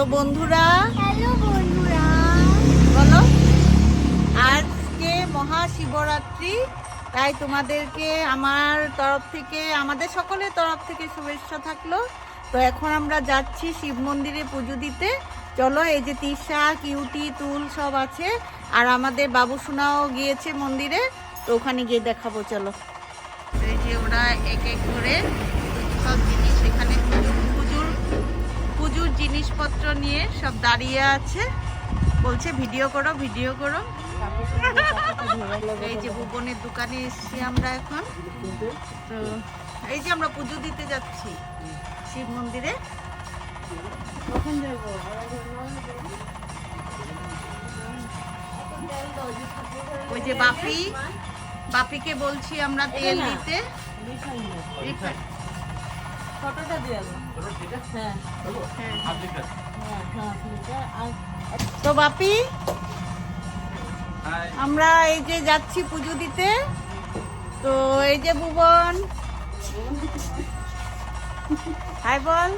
তো বন্ধুরা হ্যালো বন্ধুরা। বলো। আজকে মহাশিবরাত্রি তাই তোমাদেরকে আমার তরফ থেকে আমাদের সকলের তরফ থেকে শুভেচ্ছা থাকল। তো এখন আমরা যাচ্ছি শিব মন্দিরে পুজো দিতে। চলো এই যে তিশা কিউটি তুল সব আছে। আর আমাদের বাবুসোনাও গিয়েছে মন্দিরে তো ওখানে গিয়ে দেখাবো চলো। এই যে ওরা এক এক করে সব জিনিসপত্র নিয়ে সব দাঁড়িয়ে আছে। বলছে, ভিডিও করো ভিডিও করো। এই যে ভুবনের দোকানে এসেছি আমরা এখন। তো এই যে আমরা পুজো দিতে যাচ্ছি শিব মন্দিরে। ওই যে বাপি, বাপিকে বলছি আমরা তেল দিতে। ফটোটা দিয়ে হ্যাঁ। হ্যাঁ। হ্যাঁ তো বাপি আমরা এই যে যাচ্ছি পুজো দিতে তো এই যে ভুবন। হাই বল।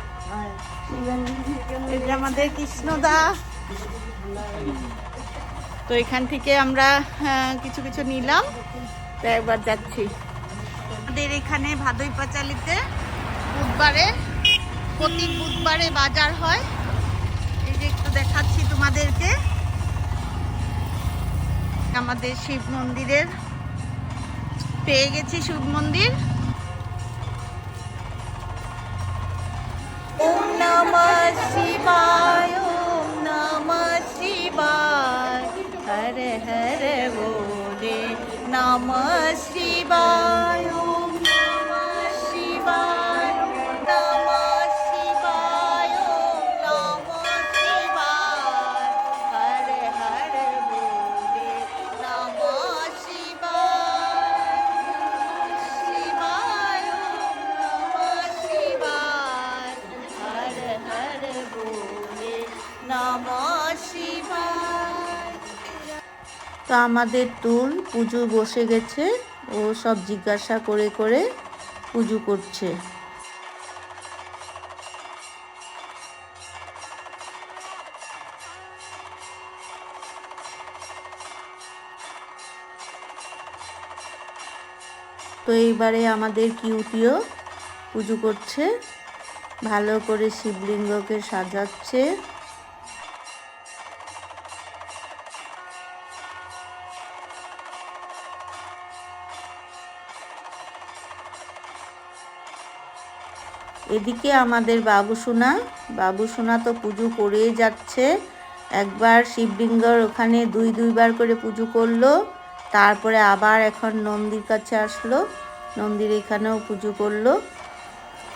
এই যে আমাদের কৃষ্ণদা। তো এখান থেকে আমরা কিছু কিছু নিলাম। তো একবার যাচ্ছি। আমাদের এখানে ভাদই পাঁচালিতে বুধবারে, প্রতি বুধবারে বাজার হয়। এই যে একটু দেখাচ্ছি তোমাদেরকে। আমাদের শিব মন্দিরের, পেয়ে গেছি শিব মন্দির। ওম নমঃ শিবায়, ওম নমঃ শিবায়। হর হর বলে নমঃ শিবায়। তো আমাদের তুল পুজো বসে গেছে, ও সব জিজ্ঞাসা করে করে পুজো করছে। তো এইবারে আমাদের কিউটিও পুজো করছে, ভালো করে শিবলিঙ্গকে সাজাচ্ছে। এদিকে আমাদের বাবুসোনা বাবুসোনা তো পুজো করেই যাচ্ছে। একবার শিবলিঙ্গর ওখানে দুই, দুইবার করে পুজো করল, তারপরে আবার এখন নন্দীর কাছে আসলো, নন্দীর এখানেও পুজো করল।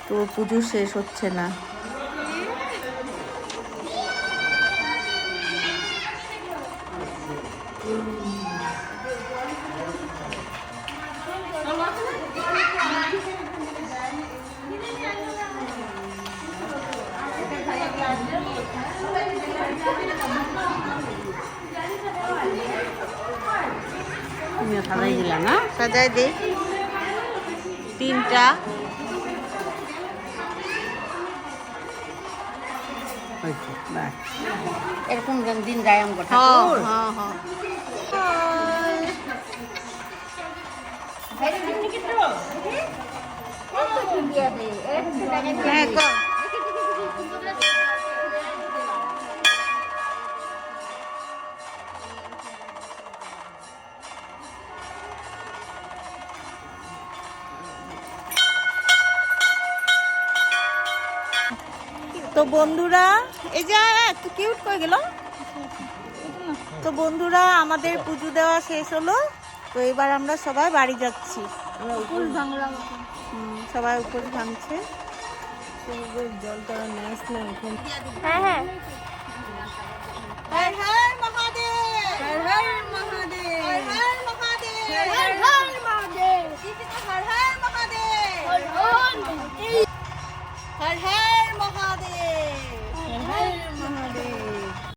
তো পুজো শেষ হচ্ছে না। তুমি সাজাই দিলা না সাজাই দে। তিনটা। এরকম দিন যায় আমার হ্যাঁ হ্যাঁ হ্যাঁ। তো বন্ধুরা এই যে একটু কিউট হয়ে গেল? তো বন্ধুরা আমাদের পুজো দেওয়া শেষ হলো। তো এবার আমরা সবাই বাড়ি যাচ্ছি। সবাই উপর ভাঙছে। জল করা ন্যাস না এখন হ্যাঁ হ্যাঁ মহাদেব হর মহাদেব!